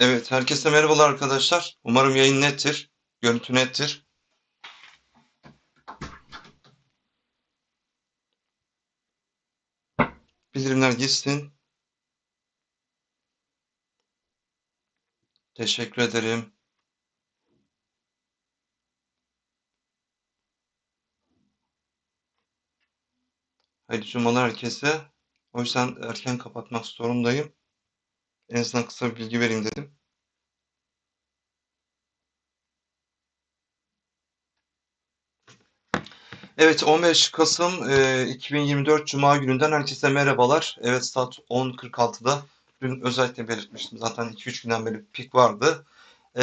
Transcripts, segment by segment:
Evet, herkese merhabalar arkadaşlar. Umarım yayın nettir, görüntü nettir. Bildirimler gitsin. Teşekkür ederim. Hayırlı cumalar herkese. O yüzden erken kapatmak zorundayım. En azından kısa bir bilgi vereyim dedim. Evet 15 Kasım e, 2024 Cuma gününden herkese merhabalar. Evet saat 10.46'da dün özellikle belirtmiştim zaten 2-3 günden beri pik vardı. E,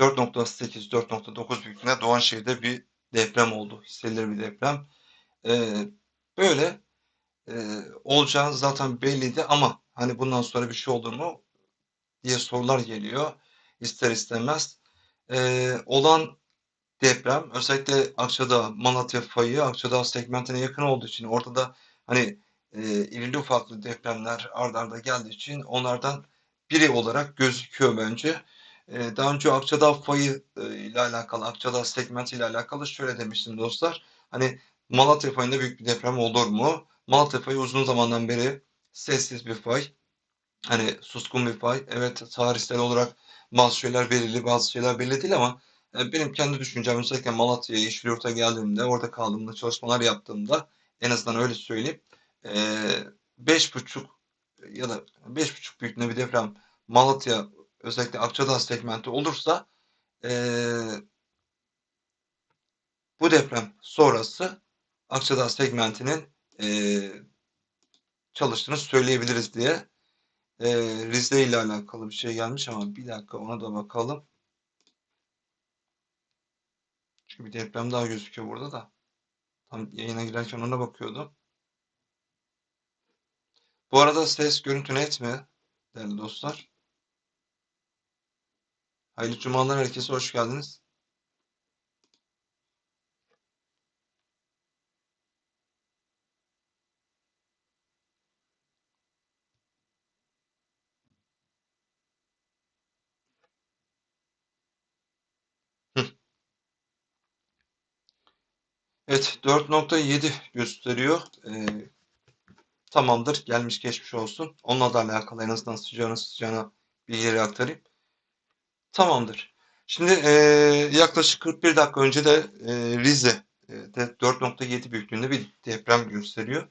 4.8 4.9 büyüklüğünde Doğanşehir'de bir deprem oldu. Hissedilir bir deprem. E, böyle e, olacağı zaten belliydi ama hani bundan sonra bir şey olur mu diye sorular geliyor ister istemez. E, olan deprem özellikle Akçadağ, Malatya fayı Akçadağ segmentine yakın olduğu için ortada hani e, irili ufaklı depremler ard arda geldiği için onlardan biri olarak gözüküyor bence. E, daha önce Akçadağ fayı e, ile alakalı, Akçadağ segmenti ile alakalı şöyle demiştim dostlar. Hani Malatya fayında büyük bir deprem olur mu? Malatya fayı uzun zamandan beri sessiz bir fay. Hani suskun bir fay. Evet tarihsel olarak bazı şeyler belirli, bazı şeyler belli değil ama benim kendi düşüncem özellikle Malatya'ya, Yeşilyurt'a geldiğimde, orada kaldığımda, çalışmalar yaptığımda en azından öyle söyleyeyim. Beş buçuk ya da beş buçuk büyüklüğünde bir deprem Malatya özellikle Akçadağ segmenti olursa e, bu deprem sonrası Akçadağ segmentinin e, çalıştığını söyleyebiliriz diye e, Rize ile alakalı bir şey gelmiş ama bir dakika ona da bakalım. Çünkü bir deprem daha gözüküyor burada da. Tam yayına girerken ona bakıyordum. Bu arada ses görüntü net mi? Değerli dostlar. Hayırlı cumalar herkese hoş geldiniz. Evet 4.7 gösteriyor. Ee, tamamdır. Gelmiş geçmiş olsun. Onunla da alakalı en azından sıcağına sıcağına bilgileri aktarayım. Tamamdır. Şimdi e, yaklaşık 41 dakika önce de e, Rize e, 4.7 büyüklüğünde bir deprem gösteriyor.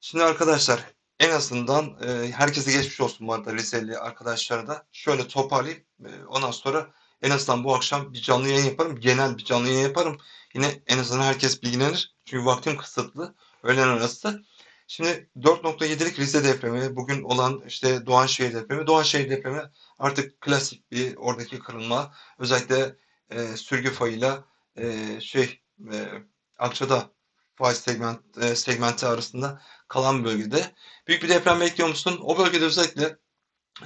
Şimdi arkadaşlar en azından e, herkese geçmiş olsun bu arada Rizeli arkadaşlara da. Şöyle toparlayayım. E, ondan sonra en azından bu akşam bir canlı yayın yaparım. Genel bir canlı yayın yaparım. Yine en azından herkes bilgilenir. Çünkü vaktim kısıtlı. Öğlen arası. Şimdi 4.7'lik Rize depremi, bugün olan işte Doğanşehir depremi. Doğanşehir depremi artık klasik bir oradaki kırılma. Özellikle e, sürgü fayıyla e, şey e, Akçada fay segment, e, segmenti arasında kalan bölgede. Büyük bir deprem bekliyor musun? O bölgede özellikle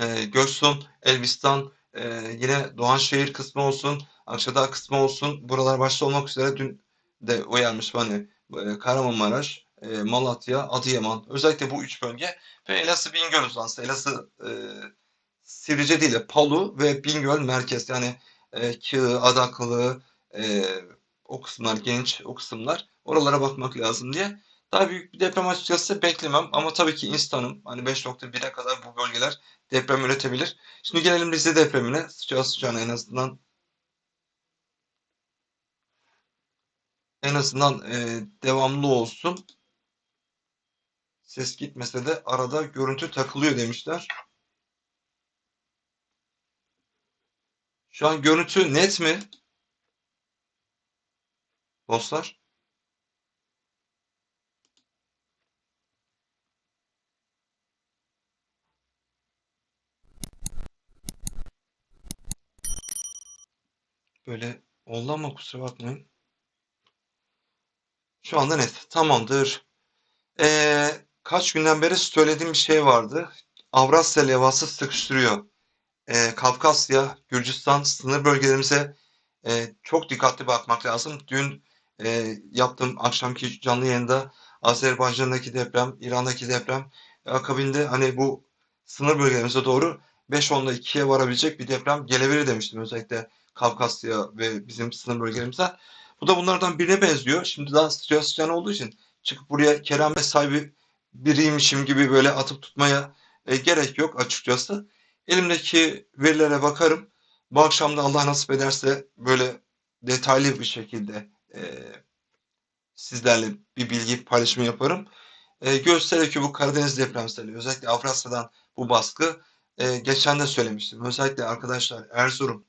e, Göksun, Elbistan, e, yine Doğanşehir kısmı olsun, Akçadağ kısmı olsun. Buralar başta olmak üzere dün de uyarmış hani Kahramanmaraş, e, Malatya, Adıyaman. Özellikle bu üç bölge ve Elazığ Bingöl uzantısı. Elazığ e, Sivrice değil de Palu ve Bingöl merkez. Yani e, Kığı, Adaklı, e, o kısımlar genç, o kısımlar. Oralara bakmak lazım diye. Daha büyük bir deprem açıkçası beklemem ama tabii ki insanım. Hani 5.1'e kadar bu bölgeler deprem üretebilir. Şimdi gelelim Rize depremine. Sıcağı sıcağına en azından en azından e, devamlı olsun. Ses gitmese de arada görüntü takılıyor demişler. Şu an görüntü net mi? Dostlar. Böyle oldu ama kusura bakmayın. Şu anda net. Tamamdır. Ee, kaç günden beri söylediğim bir şey vardı. Avrasya levhası sıkıştırıyor. Ee, Kafkasya, Gürcistan sınır bölgelerimize e, çok dikkatli bakmak lazım. Dün e, yaptığım akşamki canlı yayında Azerbaycan'daki deprem, İran'daki deprem akabinde hani bu sınır bölgelerimize doğru 5-10'da 2'ye varabilecek bir deprem gelebilir demiştim özellikle Kafkasya ve bizim sınır bölgelerimize. Bu da bunlardan birine benziyor. Şimdi daha sıcağı sıcağına olduğu için çıkıp buraya keramet sahibi biriymişim gibi böyle atıp tutmaya e, gerek yok açıkçası. Elimdeki verilere bakarım. Bu akşam da Allah nasip ederse böyle detaylı bir şekilde e, sizlerle bir bilgi paylaşımı yaparım. E, gösteriyor ki bu Karadeniz depremseli özellikle Avrasya'dan bu baskı e, geçen de söylemiştim. Özellikle arkadaşlar Erzurum,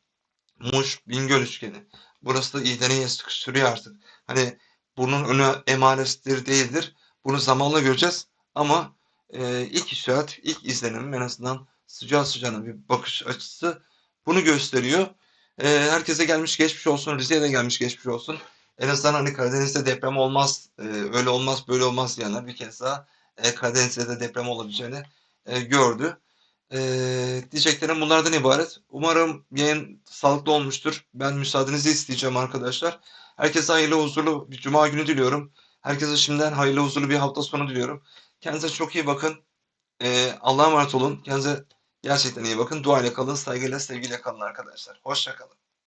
Muş, Bingöl üçgeni. Burası da iyiden iyiye sıkıştırıyor artık. Hani bunun önü emaresidir değildir. Bunu zamanla göreceğiz. Ama e, ilk işaret, ilk izlenimim en azından sıcağı sıcağına bir bakış açısı bunu gösteriyor. E, herkese gelmiş geçmiş olsun. Rize'ye de gelmiş geçmiş olsun. En azından hani Karadeniz'de deprem olmaz, e, öyle olmaz, böyle olmaz diyenler bir kez daha e, Karadeniz'de de deprem olabileceğini e, gördü. E, diyeceklerim bunlardan ibaret. Umarım yayın sağlıklı olmuştur. Ben müsaadenizi isteyeceğim arkadaşlar. Herkese hayırlı huzurlu bir cuma günü diliyorum. Herkese şimdiden hayırlı huzurlu bir hafta sonu diliyorum. Kendinize çok iyi bakın. E, Allah'a emanet olun. Kendinize gerçekten iyi bakın. Duayla kalın, saygıyla, sevgiyle kalın arkadaşlar. Hoşça kalın.